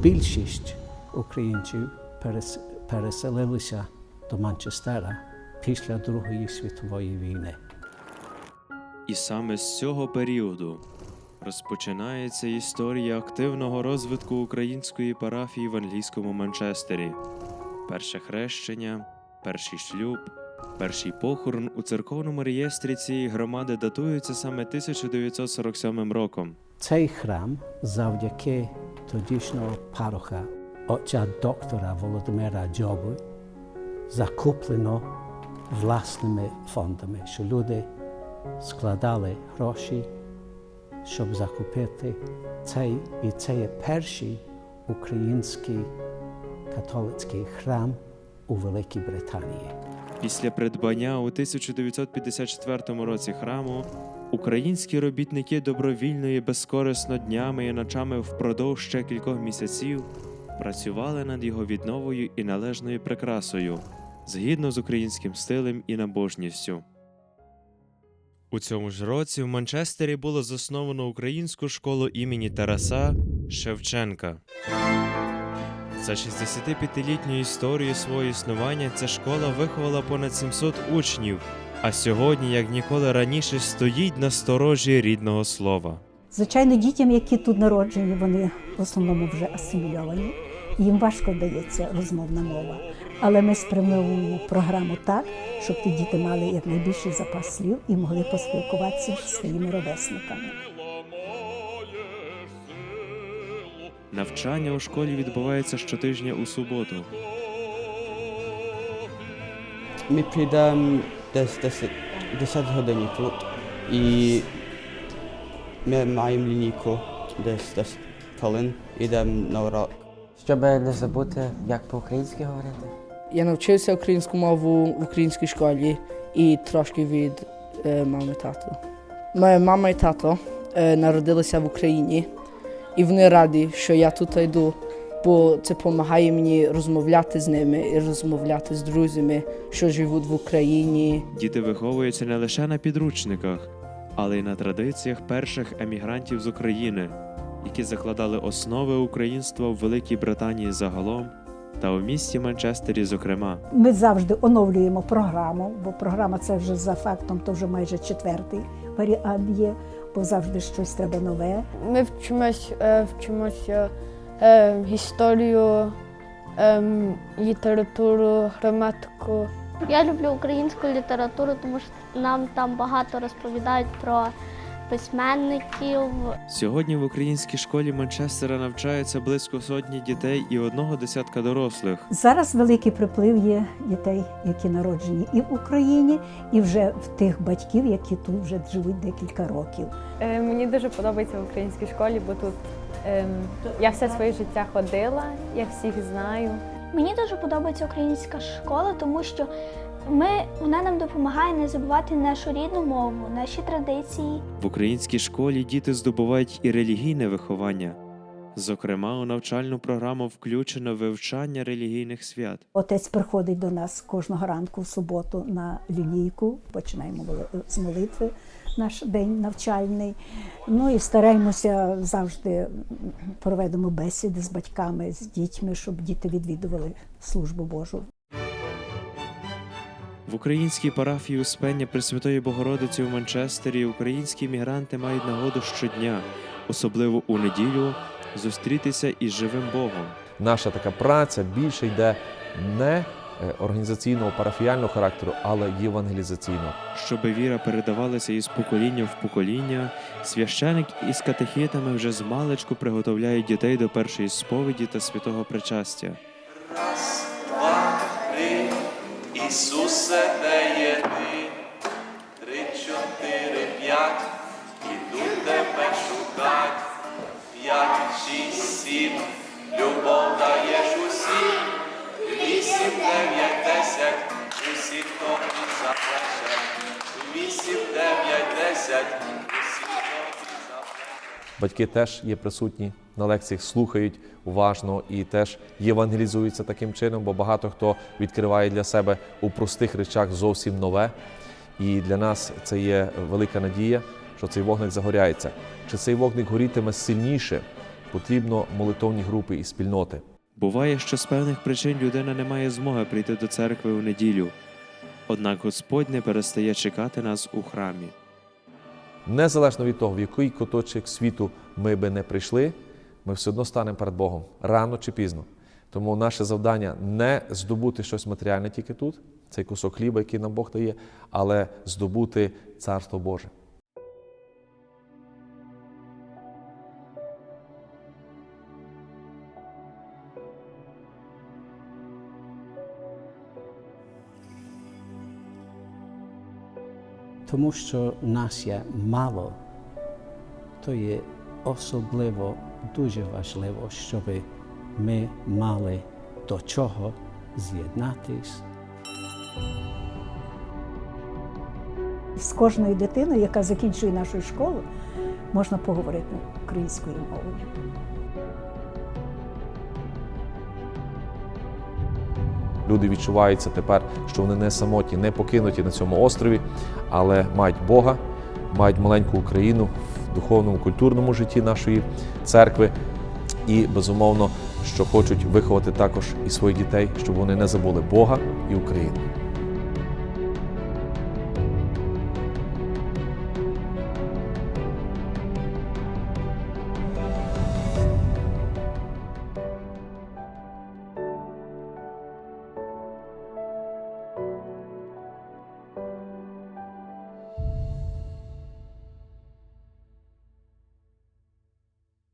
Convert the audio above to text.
більшість українців переселилися до Манчестера після Другої світової війни. І саме з цього періоду розпочинається історія активного розвитку української парафії в англійському Манчестері. Перше хрещення, перший шлюб, перший похорон у церковному реєстрі цієї громади датуються саме 1947 роком. Цей храм завдяки тодішнього пароха отця доктора Володимира Джоби закуплено власними фондами, що люди складали гроші, щоб закупити цей. І це є перший український католицький храм у Великій Британії. Після придбання у 1954 році храму українські робітники добровільно і безкорисно днями і ночами впродовж ще кількох місяців працювали над його відновою і належною прикрасою, згідно з українським стилем і набожністю. У цьому ж році в Манчестері було засновано українську школу імені Тараса Шевченка. За 65-літню історію свого існування ця школа виховала понад 700 учнів, а сьогодні, як ніколи раніше, стоїть на сторожі рідного слова. Звичайно, дітям, які тут народжені, вони в основному вже асимільовані. Їм важко дається розмовна мова. Але ми спрямовуємо програму так, щоб ті діти мали якнайбільший запас слів і могли поспілкуватися зі своїми ровесниками. Навчання у школі відбувається щотижня у суботу. Ми прийдемо десь 10, 10 годині тут і ми маємо лінійку десь 10 хвилин, йдемо на урок. Щоб не забути, як по-українськи говорити. Я навчився українську мову в українській школі і трошки від е, мами тату. Моя мама і тато е, народилися в Україні, і вони раді, що я тут йду, бо це допомагає мені розмовляти з ними і розмовляти з друзями, що живуть в Україні. Діти виховуються не лише на підручниках, але й на традиціях перших емігрантів з України, які закладали основи українства в Великій Британії загалом та у місті Манчестері, зокрема. Ми завжди оновлюємо програму, бо програма це вже за фактом, то вже майже четвертий варіант є, бо завжди щось треба нове. Ми вчимось, е, вчимося е, історію, е, літературу, граматику. Я люблю українську літературу, тому що нам там багато розповідають про письменників. Сьогодні в українській школі Манчестера навчаються близько сотні дітей і одного десятка дорослих. Зараз великий приплив є дітей, які народжені і в Україні, і вже в тих батьків, які тут вже живуть декілька років. Е, Мені дуже подобається в українській школі, бо тут ем, я все своє життя ходила, я всіх знаю. Мені дуже подобається українська школа, тому що ми, вона нам допомагає не забувати нашу рідну мову, наші традиції. В українській школі діти здобувають і релігійне виховання. Зокрема, у навчальну програму включено вивчання релігійних свят. Отець приходить до нас кожного ранку в суботу на лінійку. Починаємо з молитви наш день навчальний. Ну і стараємося завжди проведемо бесіди з батьками, з дітьми, щоб діти відвідували службу Божу. В українській парафії Успення Пресвятої Богородиці у Манчестері українські мігранти мають нагоду щодня, особливо у неділю, зустрітися із живим Богом. Наша така праця більше йде не е, організаційного парафіяльного характеру, але євангелізаційного. Щоби віра передавалася із покоління в покоління, священик із катехітами вже з маличку приготовляють дітей до першої сповіді та святого причастя. Ісусе, де є ти? Три, чотири, п'ять, іду тебе шукать. П'ять, шість, сім, любов даєш усім. Вісім, дев'ять, десять, усі, хто тобі заплаче. Вісім, дев'ять, десять, Батьки теж є присутні на лекціях, слухають уважно і теж євангелізуються таким чином, бо багато хто відкриває для себе у простих речах зовсім нове. І для нас це є велика надія, що цей вогник загоряється. Чи цей вогник горітиме сильніше потрібно молитовні групи і спільноти. Буває, що з певних причин людина не має змоги прийти до церкви у неділю. Однак Господь не перестає чекати нас у храмі. Незалежно від того, в який куточок світу ми би не прийшли, ми все одно станемо перед Богом рано чи пізно. Тому наше завдання не здобути щось матеріальне тільки тут, цей кусок хліба, який нам Бог дає, але здобути Царство Боже. Тому що нас є мало, то є особливо дуже важливо, щоб ми мали до чого з'єднатись. З кожною дитиною, яка закінчує нашу школу, можна поговорити українською мовою. Люди відчуваються тепер, що вони не самотні, не покинуті на цьому острові, але мають Бога, мають маленьку Україну в духовному, культурному житті нашої церкви. І безумовно, що хочуть виховати також і своїх дітей, щоб вони не забули Бога і Україну.